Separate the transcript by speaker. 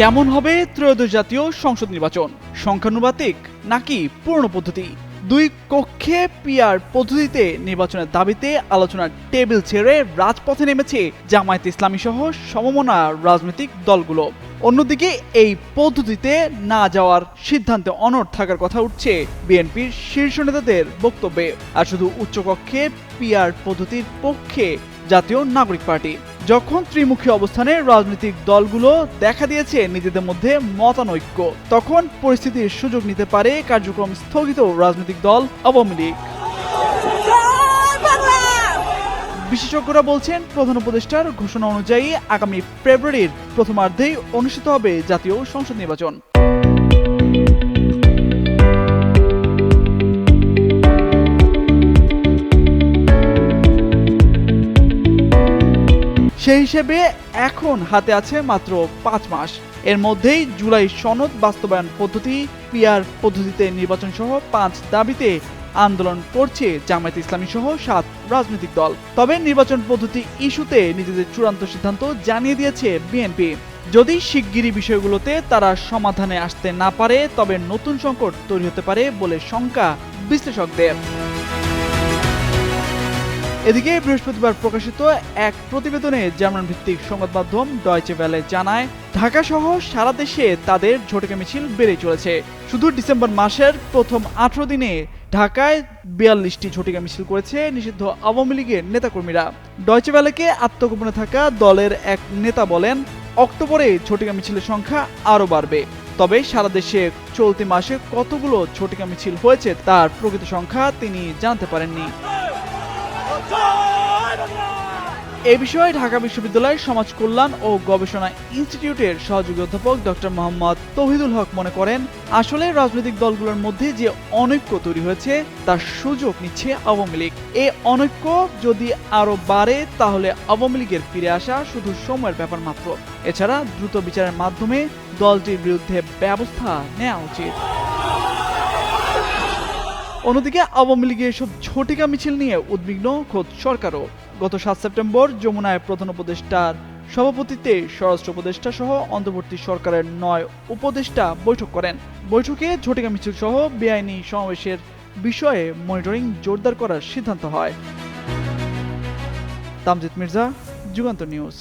Speaker 1: কেমন হবে ত্রয়োদশ জাতীয় সংসদ নির্বাচন? সংখ্যানুপাতিক নাকি পূর্ণ পদ্ধতি? দুই কক্ষে পিয়ার পদ্ধতিতে নির্বাচনের দাবিতে আলোচনার টেবিল ছেড়ে রাজপথে নেমেছে জামায়াত ইসলামী সহ সমমনা রাজনৈতিক দলগুলো। অন্যদিকে এই পদ্ধতিতে না যাওয়ার সিদ্ধান্তে অনড় থাকার কথা উঠছে বিএনপির শীর্ষ নেতাদের বক্তব্যে। আর শুধু উচ্চকক্ষে পিয়ার পদ্ধতির পক্ষে জাতীয় নাগরিক পার্টি। যখন ত্রিমুখী অবস্থানে রাজনৈতিক দলগুলো দেখা দিয়েছে নিজেদের মধ্যে মতানৈক্য, তখন পরিস্থিতির সুযোগ নিতে পারে কার্যক্রম স্থগিত রাজনৈতিক দল আওয়ামী লীগ। বিশেষজ্ঞরা বলছেন, প্রধান উপদেষ্টার ঘোষণা অনুযায়ী আগামী ফেব্রুয়ারির প্রথমার্ধেই অনুষ্ঠিত হবে জাতীয় সংসদ নির্বাচন। সেই হিসেবে এখন হাতে আছে মাত্র পাঁচ মাস। এর মধ্যেই জুলাই সনদ বাস্তবায়ন পদ্ধতি পিয়ার পদ্ধতিতে নির্বাচন সহ পাঁচ দাবিতে আন্দোলন করছে জামায়াত ইসলামী সহ সাত রাজনৈতিক দল। তবে নির্বাচন পদ্ধতি ইস্যুতে নিজেদের চূড়ান্ত সিদ্ধান্ত জানিয়ে দিয়েছে বিএনপি। যদি শিগগিরই বিষয়গুলোতে তারা সমাধানে আসতে না পারে, তবে নতুন সংকট তৈরি হতে পারে বলে শঙ্কা বিশ্লেষকদের। এদিকে বৃহস্পতিবার প্রকাশিত এক প্রতিবেদনে জার্মান ভিত্তিক সংবাদ মাধ্যম ডয়চে ভ্যালে জানায় ঢাকা সহ সারা দেশে তাদের ঝটিকা মিছিল বেড়ে চলেছে। শুধু ডিসেম্বর মাসের প্রথম আঠারো দিনে ঢাকায় বিয়াল্লিশটি ঝটিকা মিছিল করেছে নিষিদ্ধ আওয়ামী লীগের নেতাকর্মীরা। ডয়চে ভ্যালেকে আত্মগোপনে থাকা দলের এক নেতা বলেন, অক্টোবরে ঝটিকা মিছিলের সংখ্যা আরও বাড়বে। তবে সারা দেশে চলতি মাসে কতগুলো ঝটিকা মিছিল হয়েছে তার প্রকৃত সংখ্যা তিনি জানতে পারেননি। এ বিষয়ে ঢাকা বিশ্ববিদ্যালয়ের সমাজ কল্যাণ ও গবেষণা ইনস্টিটিউটের সহযোগী অধ্যাপক ডক্টর মোহাম্মদ তৌহিদুল হক মনে করেন, আসলে রাজনৈতিক দলগুলোর মধ্যে যে অনৈক্য তৈরি হয়েছে, তার সুযোগ নিচ্ছে আওয়ামী লীগ। এ অনৈক্য যদি আরও বাড়ে, তাহলে আওয়ামী লীগের ফিরে আসা শুধু সময়ের ব্যাপার মাত্র। এছাড়া দ্রুত বিচারের মাধ্যমে দলটির বিরুদ্ধে ব্যবস্থা নেওয়া উচিত। অন্যদিকে আওয়ামী লীগের এসব ঝটিকা মিছিল নিয়ে উদ্বিগ্ন খোদ সরকারও। গত সাত সেপ্টেম্বর যমুনায় প্রধান উপদেষ্টার সভাপতিত্বে স্বরাষ্ট্র উপদেষ্টা সহ অন্তর্বর্তী সরকারের নয় উপদেষ্টা বৈঠক করেন। বৈঠকে ঝটিকা মিছিল সহ বেআইনি সমাবেশের বিষয়ে মনিটরিং জোরদার করার সিদ্ধান্ত হয়। তামজিদ মির্জা, যুগান্ত নিউজ।